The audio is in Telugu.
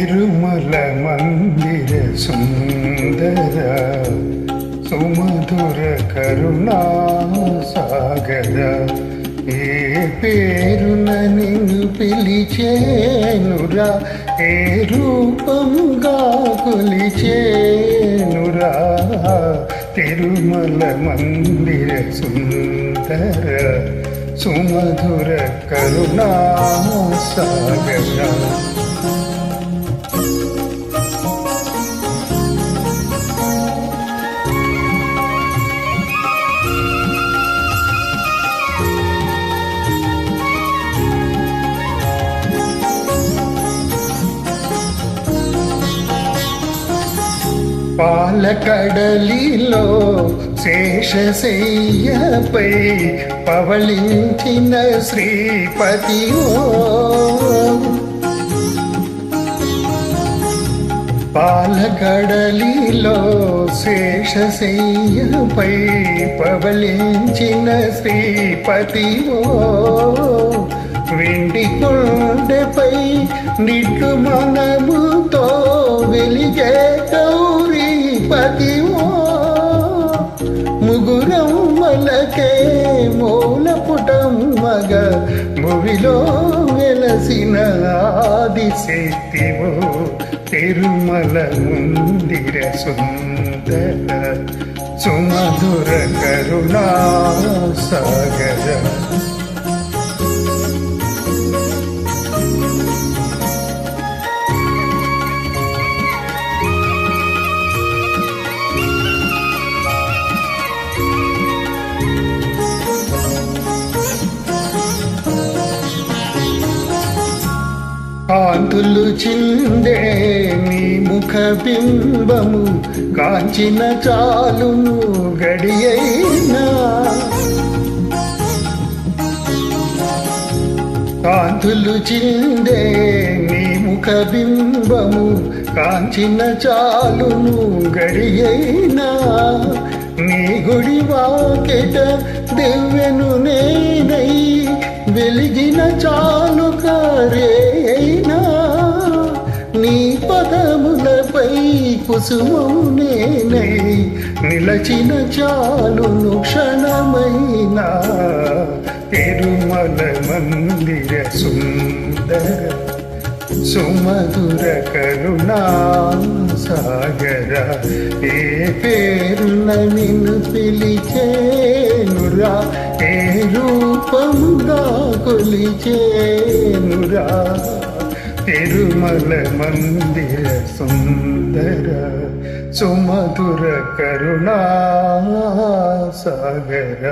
తిరుమల మందిర సుందర సుమధుర కరుణా సాగర ఏ పేరున నిన్ను పిలిచేనురా ఏ రూపంగా కొలిచేనురా తిరుమల మందిర సుందర సుమధుర కరుణా సాగర పాలకడలిలో శేషశయ్యపై పవళించిన శ్రీపతి పాలకడలిలో శేషశయ్యపై పవళించిన శ్రీపతి వెండి కొండపై నిట్టు మనముతో వెలిగేతో గౌరీ ముగురం మలకే మూల పుటమ్మగ భువిలో వెలసిన ఆదిశక్తివో తిరుమల ముందిర సుందర సుమధుర కరుణా సాగర కాంతులు చిందే నీ ముఖ బింబము కాంచిన చాలును గడియైనా. కాంతులు చిందే నీ ముఖ బింబము కాంచిన చాలును గడియైనా. నీ గుడి వాకెట దివ్యను నేనై వెలిగిన చాలు కరేనా కుసుమౌనే నేనై నిలచిన చాలును క్షణమైనా తిరుమల మందిర సుందర సుమధుర కరుణా సాగర. ఏ పేరున నిన్ను పిలిచేనురా ఏ రూపముగా కొలిచేనురా? తిరుమల మందిర సుందర సుమధుర కరుణా సాగర